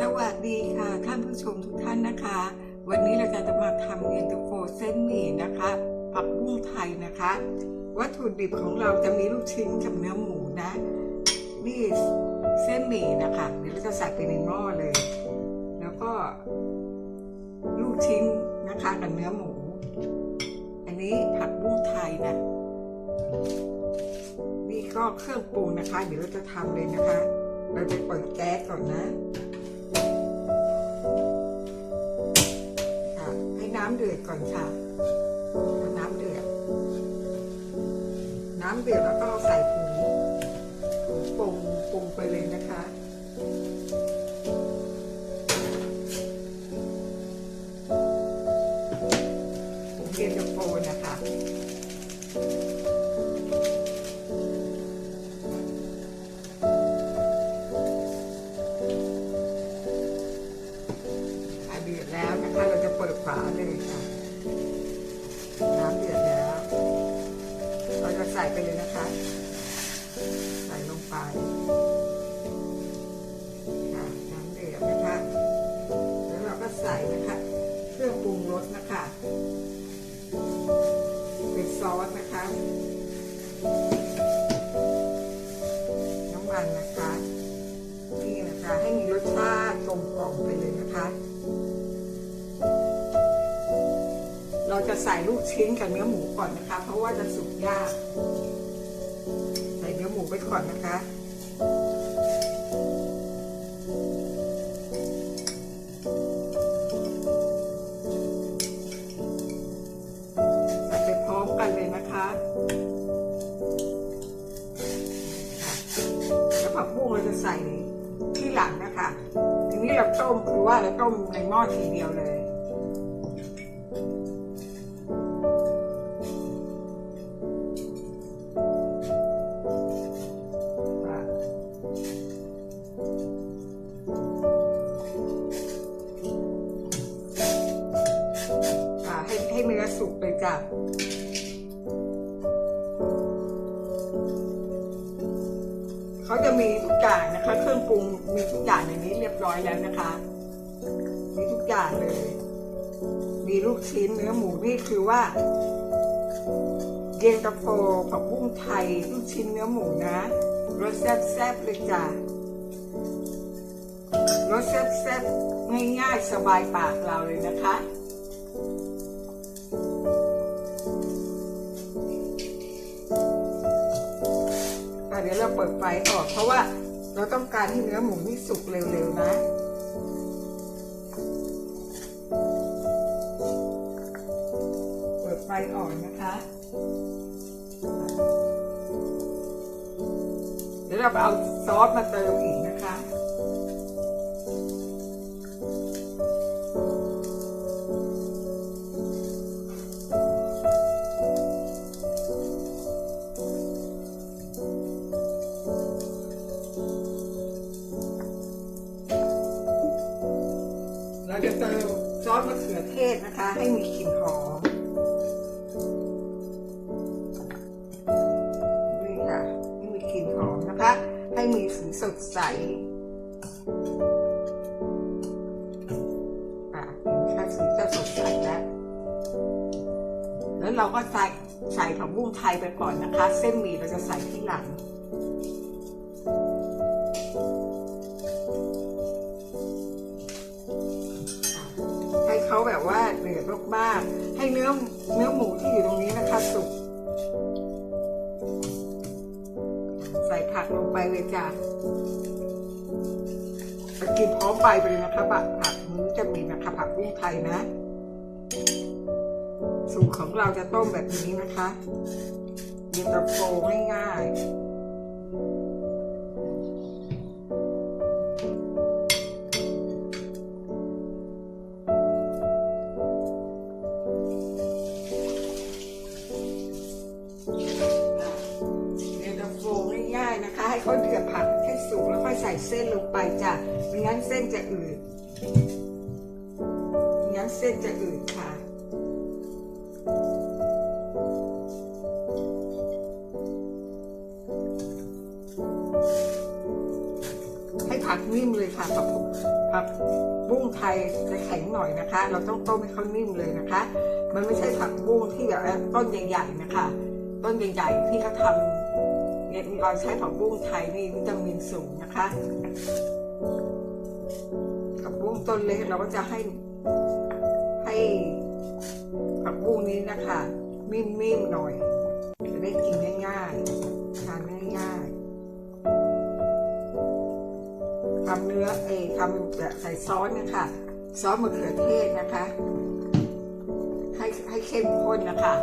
สวัสดีค่ะท่านผู้ชมทุกท่านนะคะ วันนี้เราจะมาทำเย็นตาโฟเส้นหมี่นะคะผักบุ้งไทยนะคะ วัตถุดิบของเราจะมีลูกชิ้นกับเนื้อหมูนะนี่เส้นหมี่นะคะเดี๋ยวเราจะใส่ไปในหม้อเลย แล้วก็ ลูกชิ้นนะคะกับเนื้อหมู อันนี้ผักบุ้งไทยนะนี่ก็เครื่องปรุงนะคะ เดี๋ยวเราจะทำเลยนะคะ เราจะเปิดแก๊สก่อนนะำเดือดก่อนค่ะน้ำเดือด น้ำเดือดแล้วก็ใส่ผงผงปรุงปรุงไปเลยนะคะผงเย็นตาโฟนะคะอะเดือดแล้วนะคะ เราจะเปิดฝาเลย ไปเลยนะคะ ใส่ลงไปค่ะน้ำเดือดนะคะ แล้วเราก็ใส่นะคะ เครื่องปรุงรสนะคะ เป็นซอสนะคะ น้ำมันนะคะ นี่นะคะให้มีรสชาติกลมกล่อมไปเลยนะคะเราจะใส่ลูกชิ้นกับเนื้อหมูก่อนนะคะ เพราะว่าจะสุกยาก ใส่เนื้อหมูไปก่อนนะคะ เขาจะมีทุกอย่างนะคะ เครื่องปรุงมีทุกอย่างในนี้เรียบร้อยแล้วนะคะ มีทุกอย่างเลย มีลูกชิ้นเนื้อหมูนี่คือว่าเย็นตาโฟผักบุ้งไทยลูกชิ้นเนื้อหมูนะรสแซ่บๆเลยจ้ะรสแซ่บๆง่ายๆสบายปากเราเลยนะคะ เดี๋ยวเราเปิดไฟออก เพราะว่าเราต้องการให้เนื้อหมูนี่สุกเร็วๆนะเปิดไฟอ่อนนะคะ เดี๋ยวเราเอาซอสมาเติมอีกนะคะ เราจะเติมซอสมะเขือเทศนะคะ ให้มีกลิ่นหอมนี่ค่ะให้มีกลิ่นหอมนะคะ ให้มีสีสดใสอะเห็นไหมคะสีจะสดใสแล้วแล้วเราก็ใส่ใส่ผักบุ้งไทยไปก่อนนะคะ เส้นหมี่เราจะใส่ที่หลัง ว่าเดือดมากๆให้เนื้อเนื้อหมูที่อยู่ตรงนี้นะคะสุกใส่ผักลงไปเลยจ้ะไปกินพร้อมไปไปเลยนะคะผักผักมื้อจะมีนะคะผักบุ้งไทยนะสูตรของเราจะต้มแบบนี้นะคะเย็นตาโฟง่ายๆ ไม่งั้นเส้นจะอืดไม่งั้นเส้นจะอืดค่ะให้ผัดนิ่มเลยค่ะกับผักบุ้งไทยจะแข็งหน่อยนะคะ เราต้องต้มให้เขานิ่มเลยนะคะ มันไม่ใช่ผักบุ้งที่แบบต้นใหญ่ๆนะคะ ต้นใหญ่ๆที่เขาทำเนี่ยเราใช้ผักบุ้งไทยนี่วิตามินสูงนะคะ งต้นเล็กเราก็จะให้ ให้ผักบุ้งนี้นะคะนิ่มๆหน่อย จะได้กินง่ายๆทานง่ายๆทำเนื้อเอทำแบบใส่ซอสนะคะซอสมะเขือเทศนะคะ ให้ให้เข้มข้นนะคะ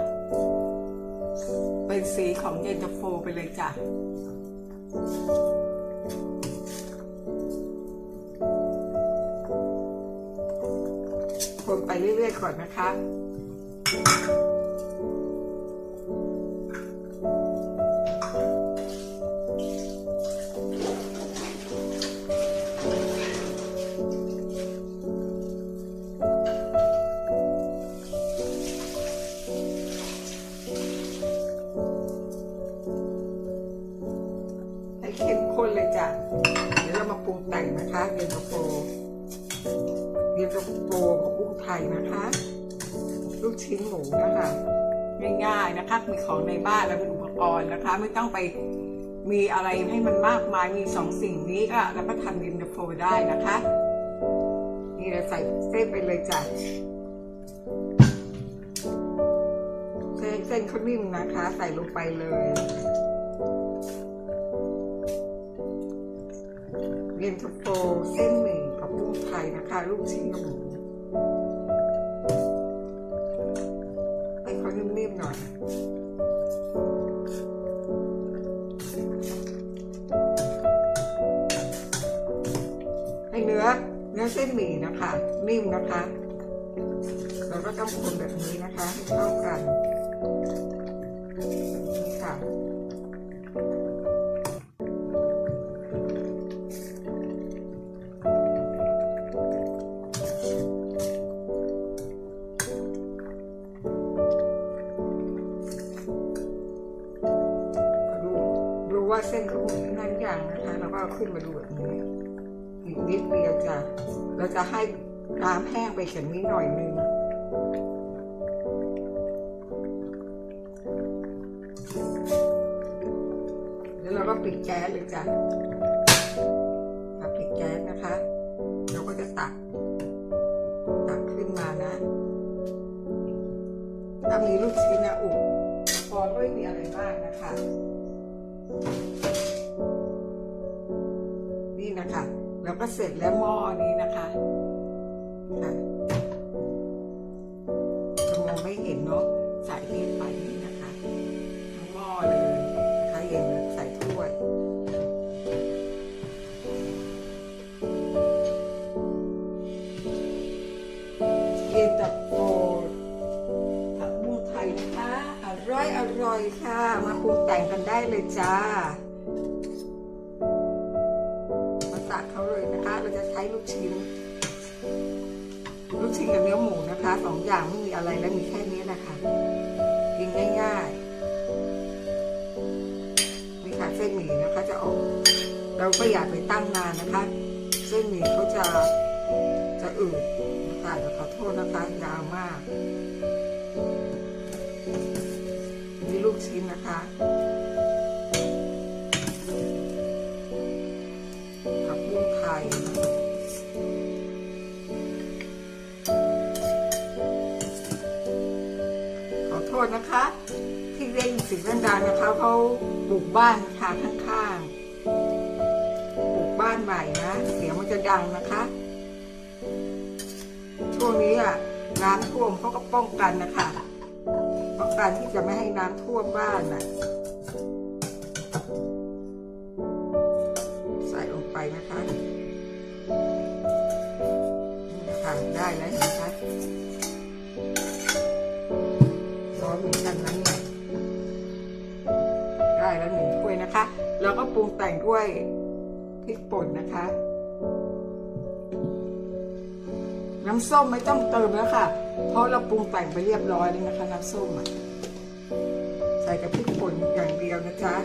เป็นสีของเย็นตาโฟไปเลยจ้ะ เรื่อยๆก่อนนะคะให้เข้มข้นเลยจ้ะ เดี๋ยวเรามาปรุงแต่งนะคะเย็นตาโฟ เย็นตาโฟกับกุ้งไทยนะคะ ลูกชิ้นหมูนะคะง่ายๆนะคะ มีของในบ้านแล้วมีอุปกรณ์นะคะ ไม่ต้องไปมีอะไรให้มันมากมายมีสองสิ่งนี้ก็แล้วก็ทำเย็นตาโฟได้นะคะ นี่เราใส่เส้นไปเลยจ้ะเส้นเส้นเขานิ่มนะคะ ใส่ลงไปเลยเย็นตาโฟเส้นหมี่ กับกุ้งไทยนะคะลูกชิ้นกับหมูให้เขานิ่มๆหน่อยให้เนื้อเนื้อเส้นหมี่นะคะ นิ่มนะคะ เราก็ต้องคนแบบนี้นะคะให้เข้ากัน ขึ้นมาดูแบบนี้ อีกนิดเดียวจะเราจะให้น้ำแห้งไปกันนี้หน่อยนึงแล้วเราก็ปิดแก๊สเลยจ้ะปิดแก๊สนะคะ เราก็จะตักตักขึ้นมานะถ้ามีลูกชิ้นนะอุปกรณ์ก็ไม่มีอะไรมากนะคะ นี่นะคะ แล้วก็เสร็จแล้วหม้อนี้นะคะค่ะจะมองไม่เห็นเนาะใส่นี่ไปนี่นะคะทั้งหม้อเลยนะคะเย็นใส่ถ้วยเย็นตาโฟผักบุ้งไทยนะคะ อร่อยอร่อยค่ะ มาปรุงแต่งกันได้เลยจ้า นกับเนื้อหมูนะคะสองอย่างไม่มีอะไรแล้วมีแค่นี้แหละค่ะกินง่ายๆนี่ค่ะเส้นหมี่นะคะ จะออก เราก็อยากไปตั้งนานนะคะ เส้นหมี่เขาจะจะอืดนะคะเดี๋ยวขอโทษนะคะยาวมากนี่ลูกชิ้นนะคะ เร่งเสียงดังนะคะเขาปลูกบ้านค่ะข้างๆปลูกบ้านใหม่นะเสียงมันจะดังนะคะ ช่วงนี้อะน้ำท่วมเขาก็ป้องกันนะคะป้องกันที่จะไม่ให้น้ำท่วมบ้านน่ะใส่ลงไปนะคะนี่นะคะได้แล้วนะคะร้อนเหมือนกันนะ ได้แล้วหนึ่งถ้วยนะคะแล้วก็ปรุงแต่งด้วยพริกป่นนะคะ น้ำส้มไม่ต้องเติมแล้วค่ะ เพราะเราปรุงแต่งไปเรียบร้อยแล้วนะคะ น้ำส้มใส่กับพริกป่นอย่างเดียวนะจ๊ะ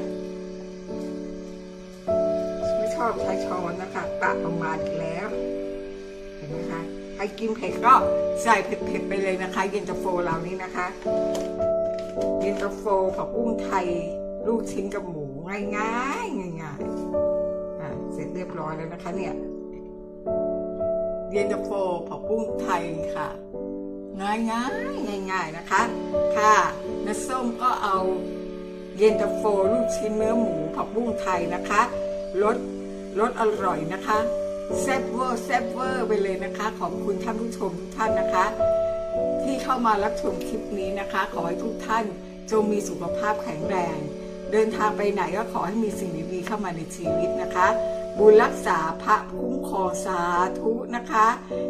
ไม่ชอบใช้ช้อนนะคะกะประมาณอีกแล้วเห็นไหมคะใครกินเผ็ดก็ใส่เผ็ดๆไปเลยนะคะ เย็นตาโฟเรานี่นะคะเย็นตาโฟผักบุ้งไทย ลูกชิ้นกับหมูง่ายๆง่ายอะเสร็จเรียบร้อยแล้วนะคะเนี่ยเย็นตาโฟผักบุ้งไทยค่ะ ง่ายง่ายๆง่ายนะคะ ค่ะน้าส้มก็เอาเย็นตาโฟลูกชิ้นเนื้อหมูผักบุ้งไทยนะคะรสรสอร่อยนะคะแซ่บเวอร์แซ่บเวอร์ไปเลยนะคะ ขอบคุณท่านผู้ชมทุกท่านนะคะ ที่เข้ามารับชมคลิปนี้นะคะ ขอให้ทุกท่านจงมีสุขภาพแข็งแรง เดินทางไปไหนก็ขอให้มีสิ่งดีๆเข้ามาในชีวิตนะคะ บุญรักษาพระคุ้มครองสาธุนะคะ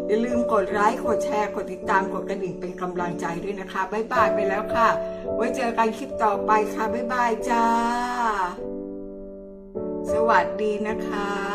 อย่าลืมกดไลค์กดแชร์ กดติดตามกดกระดิ่งเป็นกำลังใจด้วยนะคะบ๊ายบายไปแล้วค่ะ ไว้เจอกันคลิปต่อไปค่ะบ๊ายบายจ้า สวัสดีนะคะ